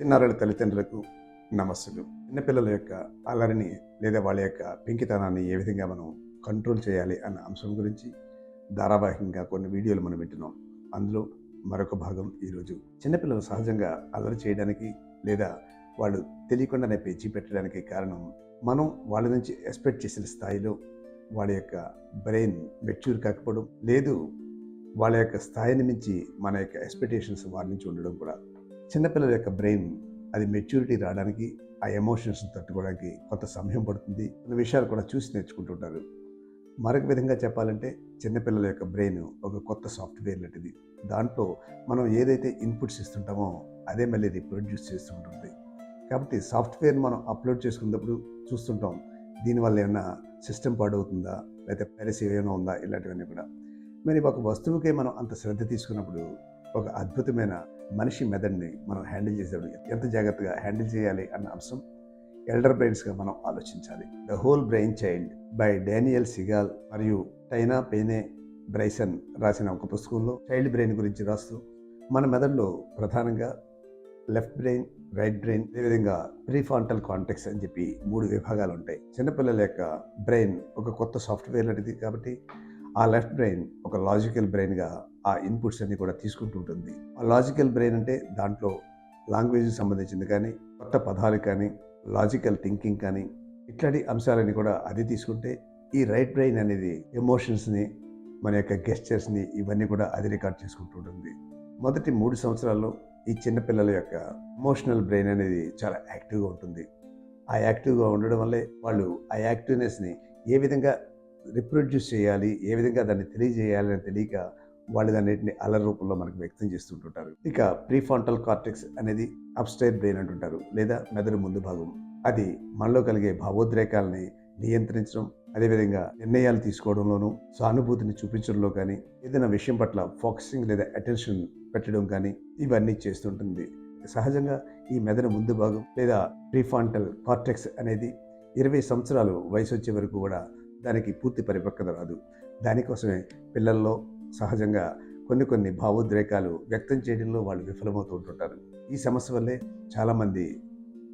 చిన్నారుల తల్లిదండ్రులకు నమస్సులు. చిన్నపిల్లల యొక్క అల్లరిని లేదా వాళ్ళ యొక్క పెంకితనాన్ని ఏ విధంగా మనం కంట్రోల్ చేయాలి అన్న అంశం గురించి ధారావాహికంగా కొన్ని వీడియోలు మనం వింటున్నాం. అందులో మరొక భాగం ఈరోజు. చిన్నపిల్లలు సహజంగా అల్లరి చేయడానికి లేదా వాళ్ళు తెలియకుండానే పెంచి పెట్టడానికి కారణం మనం వాళ్ళ నుంచి ఎక్స్పెక్ట్ చేసిన స్థాయిలో వాళ్ళ యొక్క బ్రెయిన్ మెచ్యూర్ కాకపోవడం లేదు వాళ్ళ యొక్క స్థాయిని మించి మన యొక్క ఎక్స్పెక్టేషన్స్ వారి నుంచి ఉండడం కూడా. చిన్నపిల్లల యొక్క బ్రెయిన్ అది మెచ్యూరిటీ రావడానికి ఆ ఎమోషన్స్ తట్టుకోవడానికి కొంత సమయం పడుతుంది కొన్ని విషయాలు కూడా చూసి నేర్చుకుంటుంటారు. మరొక విధంగా చెప్పాలంటే చిన్నపిల్లల యొక్క బ్రెయిన్ ఒక కొత్త సాఫ్ట్వేర్ లాంటిది. దాంట్లో మనం ఏదైతే ఇన్పుట్స్ ఇస్తుంటామో అదే మళ్ళీ రిప్రొడ్యూస్ చేస్తుంటుంది కాబట్టి సాఫ్ట్వేర్ మనం అప్లోడ్ చేసుకున్నప్పుడు చూస్తుంటాం. దీనివల్ల ఏమైనా సిస్టమ్ పాడవుతుందా? లేకపోతే పైరసీ ఏమైనా ఉందా? ఇలాంటివన్నీ కూడా. మరి ఒక వస్తువుకే మనం అంత శ్రద్ధ తీసుకున్నప్పుడు ఒక అద్భుతమైన మనిషి మెదడుని మనం హ్యాండిల్ చేసేటప్పుడు ఎంత జాగ్రత్తగా హ్యాండిల్ చేయాలి అన్న అంశం ఎల్డర్ బ్రెయిన్స్గా మనం ఆలోచించాలి. The whole brain child by Daniel Siegel మరియు టైనా పేనే బ్రైసన్ రాసిన ఒక పుస్తకంలో చైల్డ్ బ్రెయిన్ గురించి రాస్తూ మన మెదడులో ప్రధానంగా లెఫ్ట్ బ్రెయిన్ రైట్ బ్రెయిన్ అదేవిధంగా ప్రీఫాంటల్ కాంటెక్స్ అని చెప్పి మూడు విభాగాలు ఉంటాయి. చిన్నపిల్లల యొక్క బ్రెయిన్ ఒక కొత్త సాఫ్ట్వేర్ లాంటిది కాబట్టి ఆ లెఫ్ట్ బ్రెయిన్ ఒక లాజికల్ బ్రెయిన్గా ఆ ఇన్పుట్స్ అన్ని కూడా తీసుకుంటూ ఉంటుంది. ఆ లాజికల్ బ్రెయిన్ అంటే దాంట్లో లాంగ్వేజ్కి సంబంధించింది కానీ కొత్త పదాలు కానీ లాజికల్ థింకింగ్ కానీ ఇట్లాంటి అంశాలని కూడా అది తీసుకుంటే ఈ రైట్ బ్రెయిన్ అనేది ఎమోషన్స్ని మన యొక్క గెస్చర్స్ని ఇవన్నీ కూడా అది రికార్డ్ చేసుకుంటూ ఉంటుంది. మొదటి మూడు సంవత్సరాల్లో ఈ చిన్నపిల్లల యొక్క ఎమోషనల్ బ్రెయిన్ అనేది చాలా యాక్టివ్గా ఉంటుంది. ఆ యాక్టివ్గా ఉండడం వల్లే వాళ్ళు ఆ యాక్టివ్నెస్ని ఏ విధంగా రిప్రొడ్యూస్ చేయాలి ఏ విధంగా దాన్ని తెలియజేయాలి అని తెలియక వాళ్ళు దాన్నిటిని అలర్ రూపంలో మనకు వ్యక్తం చేస్తుంటుంటారు. ఇక ప్రీఫాంటల్ కార్టెక్స్ అనేది అప్స్టైర్ బ్రెయిన్ అంటుంటారు లేదా మెదడు ముందు భాగం. అది మనలో కలిగే భావోద్రేకాలని నియంత్రించడం అదేవిధంగా నిర్ణయాలు తీసుకోవడంలోనూ సానుభూతిని చూపించడంలో కానీ ఏదైనా విషయం పట్ల ఫోకసింగ్ లేదా అటెన్షన్ పెట్టడం కానీ ఇవన్నీ చేస్తుంటుంది. సహజంగా ఈ మెదడు ముందు భాగం లేదా ప్రీఫాంటల్ కార్టెక్స్ అనేది ఇరవై సంవత్సరాలు వయసు వచ్చే వరకు కూడా దానికి పూర్తి పరిపక్వత రాదు. దానికోసమే పిల్లల్లో సహజంగా కొన్ని కొన్ని భావోద్రేకాలు వ్యక్తం చేయడంలో వాళ్ళు విఫలమవుతూ ఉంటుంటారు. ఈ సమస్య వల్లే చాలామంది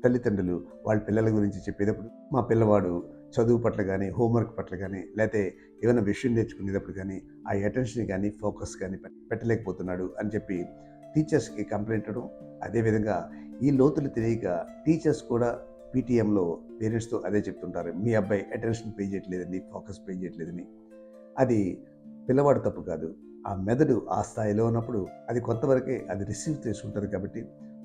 తల్లిదండ్రులు వాళ్ళ పిల్లల గురించి చెప్పేటప్పుడు మా పిల్లవాడు చదువు పట్ల కానీ హోంవర్క్ పట్ల కానీ లేకపోతే ఏమైనా విషయం నేర్చుకునేటప్పుడు కానీ ఆ అటెన్షన్ కానీ ఫోకస్ కానీ పెట్టలేకపోతున్నాడు అని చెప్పి టీచర్స్కి కంప్లైంట్ ఇవ్వడం అదేవిధంగా ఈ లోతులు తెలియక టీచర్స్ కూడా పీటీఎంలో పేరెంట్స్తో అదే చెప్తుంటారు మీ అబ్బాయి అటెన్షన్ పే చేయట్లేదని ఫోకస్ పే చేయట్లేదని. అది పిల్లవాడు తప్పు కాదు. ఆ మెదడు ఆ స్థాయిలో ఉన్నప్పుడు అది కొంతవరకే అది రిసీవ్ చేసుకుంటుంది కాబట్టి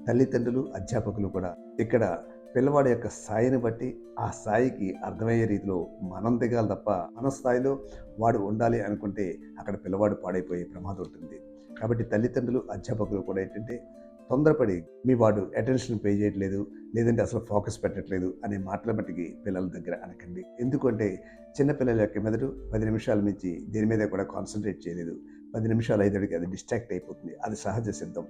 తల్లిదండ్రులు అధ్యాపకులు కూడా ఇక్కడ పిల్లవాడి యొక్క స్థాయిని బట్టి ఆ స్థాయికి అర్థమయ్యే రీతిలో మనం దిగాలి తప్ప మన స్థాయిలో వాడు ఉండాలి అనుకుంటే అక్కడ పిల్లవాడు పాడైపోయే ప్రమాదం ఉంటుంది. కాబట్టి తల్లిదండ్రులు అధ్యాపకులు కూడా ఏంటంటే తొందరపడి మీ వాడు అటెన్షన్ పే చేయట్లేదు లేదంటే అసలు ఫోకస్ పెట్టట్లేదు అనే మాటల మట్టికి పిల్లల దగ్గర అనకండి. ఎందుకంటే చిన్నపిల్లల యొక్క మెదడు పది నిమిషాల నుంచి దేని మీద కూడా కాన్సన్ట్రేట్ చేయలేదు. పది నిమిషాలు ఐదుడికి అది డిస్ట్రాక్ట్ అయిపోతుంది. అది సహజ సిద్ధం.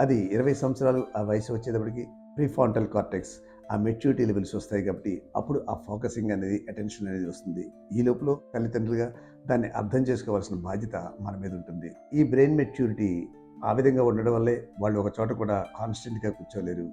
అది ఇరవై సంవత్సరాలు ఆ వయసు వచ్చేటప్పటికి ప్రీఫాంటల్ కార్టెక్స్ ఆ మెచ్యూరిటీ లెవెల్స్ వస్తాయి కాబట్టి అప్పుడు ఆ ఫోకసింగ్ అనేది అటెన్షన్ అనేది వస్తుంది. ఈ లోపల తల్లిదండ్రులుగా దాన్ని అర్థం చేసుకోవాల్సిన బాధ్యత మన మీద ఉంటుంది. ఈ బ్రెయిన్ మెచ్యూరిటీ ఆ విధంగా ఉండడం వల్లే వాళ్ళు ఒక చోట కూడా కాన్స్టెంట్గా కూర్చోలేరు.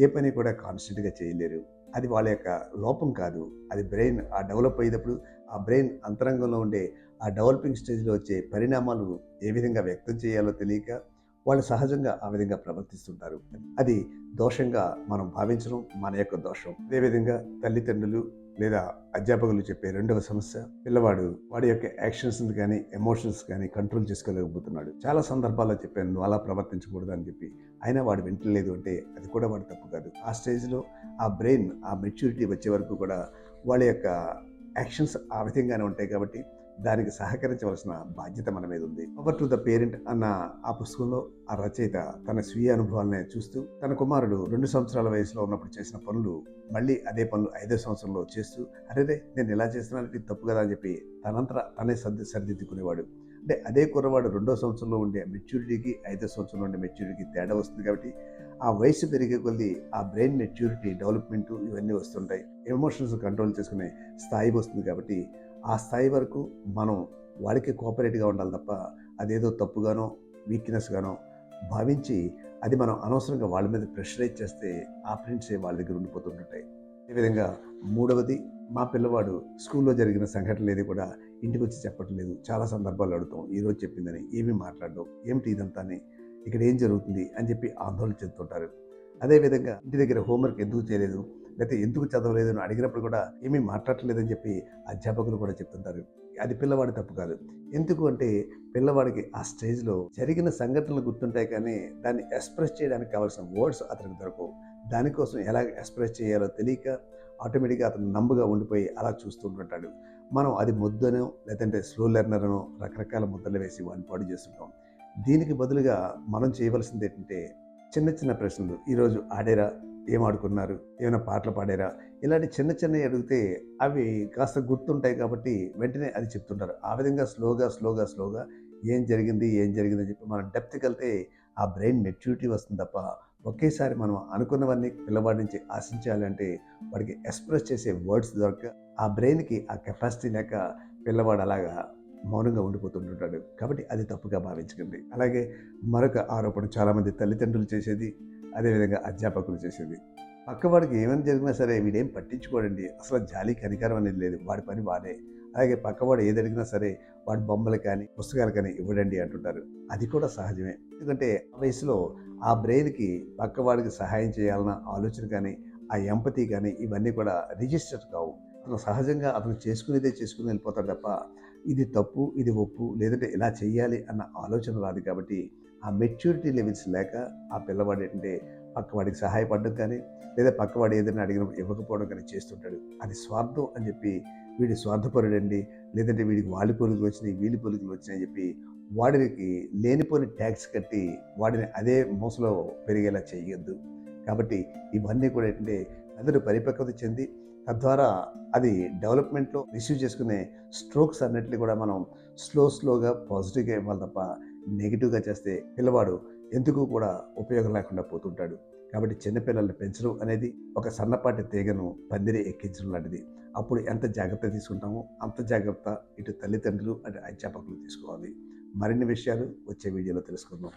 ఏ పని కూడా కాన్స్టెంట్గా చేయలేరు. అది వాళ్ళ యొక్క లోపం కాదు. అది బ్రెయిన్ ఆ డెవలప్ అయ్యేటప్పుడు ఆ బ్రెయిన్ అంతరంగంలో ఉండే ఆ డెవలపింగ్ స్టేజ్లో వచ్చే పరిణామాలు ఏ విధంగా వ్యక్తం చేయాలో తెలియక వాళ్ళు సహజంగా ఆ విధంగా ప్రవర్తిస్తుంటారు. అది దోషంగా మనం భావించడం మన యొక్క దోషం. అదేవిధంగా తల్లిదండ్రులు లేదా అధ్యాపకులు చెప్పే రెండవ సమస్య పిల్లవాడు వాడి యొక్క యాక్షన్స్ కానీ ఎమోషన్స్ కానీ కంట్రోల్ చేసుకోలేకపోతున్నాడు. చాలా సందర్భాల్లో చెప్పాను నువ్వు అలా ప్రవర్తించకూడదు అని చెప్పి. అయినా వాడు వింటలేదు అంటే అది కూడా వాడు తప్పు కాదు. ఆ స్టేజ్లో ఆ బ్రెయిన్ ఆ మెచ్యూరిటీ వచ్చే వరకు కూడా వాళ్ళ యొక్క యాక్షన్స్ ఆ విధంగానే ఉంటాయి కాబట్టి దానికి సహకరించవలసిన బాధ్యత మన మీద ఉంది. పవర్ టు ద పేరెంట్ అన్న ఆ పుస్తకంలో ఆ రచయిత తన స్వీయ అనుభవాలనే చూస్తూ తన కుమారుడు రెండు సంవత్సరాల వయసులో ఉన్నప్పుడు చేసిన పనులు మళ్ళీ అదే పనులు ఐదో సంవత్సరంలో చేస్తూ అరేరే నేను ఇలా చేస్తున్నానంటే తప్పు కదా అని చెప్పి తనంతట తనే సర్ది సరిదిద్దుకునేవాడు. అంటే అదే కుర్రవాడు రెండో సంవత్సరంలో ఉండే మెచ్యూరిటీకి ఐదో సంవత్సరంలో ఉండే మెచ్యూరిటీకి తేడా వస్తుంది కాబట్టి ఆ వయసు పెరిగే కొద్దీ ఆ బ్రెయిన్ మెచ్యూరిటీ డెవలప్మెంట్ ఇవన్నీ వస్తుంటాయి. ఎమోషన్స్ కంట్రోల్ చేసుకునే స్థాయి వస్తుంది కాబట్టి ఆ స్థాయి వరకు మనం వాడికి కోఆపరేట్గా ఉండాలి తప్ప అదేదో తప్పుగానో వీక్నెస్గానో భావించి అది మనం అనవసరంగా వాళ్ళ మీద ప్రెషరైజ్ చేస్తే ఆ ప్రింట్సే వాళ్ళ దగ్గర ఉండిపోతుంటాయి. ఈ విధంగా మూడవది మా పిల్లవాడు స్కూల్లో జరిగిన సంఘటనలు ఏది కూడా ఇంటికి వచ్చి చెప్పట్లేదు. చాలా సందర్భాలు అడుగుతాం. ఈరోజు చెప్పిందని ఏమీ మాట్లాడడం ఏమిటి ఇదంతా అని. ఇక్కడ ఏం జరుగుతుంది అని చెప్పి ఆందోళన చెందుతుంటారు. అదేవిధంగా ఇంటి దగ్గర హోంవర్క్ ఎందుకు చేయలేదు? లేకపోతే ఎందుకు చదవలేదు అని అడిగినప్పుడు కూడా ఏమీ మాట్లాడలేదని చెప్పి అధ్యాపకులు కూడా చెప్తుంటారు. అది పిల్లవాడి తప్పు కాదు. ఎందుకు అంటే పిల్లవాడికి ఆ స్టేజ్లో జరిగిన సంఘటనలు గుర్తుంటాయి కానీ దాన్ని ఎక్స్ప్రెస్ చేయడానికి కావాల్సిన వర్డ్స్ అతనికి దొరకవు. దానికోసం ఎలా ఎక్స్ప్రెస్ చేయాలో తెలియక ఆటోమేటిక్గా అతను నంబుగా ఉండిపోయి అలా చూస్తుంటుంటాడు మనం అది ముద్దనో లేదంటే స్లో లెర్నర్నో రకరకాల ముద్దలు వేసి వాడిని పాడు చేస్తుంటాం. దీనికి బదులుగా మనం చేయవలసింది ఏంటంటే చిన్న చిన్న ప్రశ్నలు. ఈరోజు ఆడేరా? ఏం ఆడుకున్నారు ఏమైనా పాటలు పాడారా? ఇలాంటి చిన్న చిన్నవి అడిగితే అవి కాస్త గుర్తుంటాయి కాబట్టి వెంటనే అది చెప్తుంటారు. ఆ విధంగా స్లోగా స్లోగా స్లోగా ఏం జరిగింది ఏం జరిగింది అని చెప్పి మనం డెప్త్కి వెళ్తే ఆ బ్రెయిన్ మెచ్యూరిటీ వస్తుంది తప్ప ఒకేసారి మనం అనుకున్నవన్నీ పిల్లవాడి నుంచి ఆశించాలంటే వాడికి ఎక్స్ప్రెస్ చేసే వర్డ్స్ దొరక ఆ బ్రెయిన్కి ఆ కెపాసిటీ లేక పిల్లవాడు అలాగా మౌనంగా ఉండిపోతుంటుంటాడు. కాబట్టి అది తప్పుగా భావించకండి. అలాగే మరొక ఆరోపణ చాలామంది తల్లిదండ్రులు చేసేది అదేవిధంగా అధ్యాపకులు చేసేది. పక్కవాడికి ఏమైనా జరిగినా సరే వీడేం పట్టించుకోడండి. అసలు జాలి కనికారం అనేది లేదు. వాడి పని వాడే. అలాగే పక్కవాడు ఏది అడిగినా సరే వాడి బొమ్మలు కానీ పుస్తకాలు కానీ ఇవ్వడండి అంటుంటారు. అది కూడా సహజమే. ఎందుకంటే ఆ వయసులో ఆ బ్రెయిన్కి పక్కవాడికి సహాయం చేయాలన్న ఆలోచన కానీ ఆ ఎంపతి కానీ ఇవన్నీ కూడా రిజిస్టర్ కావు. అతను సహజంగా అతను చేసుకునేదే చేసుకుని వెళ్ళిపోతాడు తప్ప ఇది తప్పు ఇది ఒప్పు లేదంటే ఇలా చేయాలి అన్న ఆలోచన రాదు కాబట్టి ఆ మెచ్యూరిటీ లెవెల్స్ లేక ఆ పిల్లవాడు అంటే పక్కవాడికి సహాయపడడం కానీ లేదా పక్కవాడు ఏదైనా అడిగినప్పుడు ఇవ్వకపోవడం కానీ చేస్తుంటాడు. అది స్వార్థం అని చెప్పి వీడి స్వార్థపరుడండి లేదంటే వీడికి వాలి పొలుగులు వచ్చినాయి వీళ్ళ పొలుగులు వచ్చినాయి అని చెప్పి వాడికి లేనిపోని ట్యాక్స్ కట్టి వాడిని అదే మోసలో పెరిగేలా చేయొద్దు. కాబట్టి ఇవన్నీ కూడా ఏంటంటే అందరూ పరిపక్వత చెంది తద్వారా అది డెవలప్మెంట్లో రిసీవ్ చేసుకునే స్ట్రోక్స్ అన్నిటిని కూడా మనం స్లో స్లోగా పాజిటివ్గా ఇవ్వాలి తప్ప నెగిటివ్గా చేస్తే పిల్లవాడు ఎందుకు కూడా ఉపయోగం లేకుండా పోతుంటాడు. కాబట్టి చిన్నపిల్లల్ని పెంచడం అనేది ఒక సన్నపాటి తీగను పందిరి ఎక్కించడం లాంటిది. అప్పుడు ఎంత జాగ్రత్త తీసుకుంటామో అంత జాగ్రత్త ఇటు తల్లిదండ్రులు అటు అధ్యాపకులు తీసుకోవాలి. మరిన్ని విషయాలు వచ్చే వీడియోలో తెలుసుకుందాం.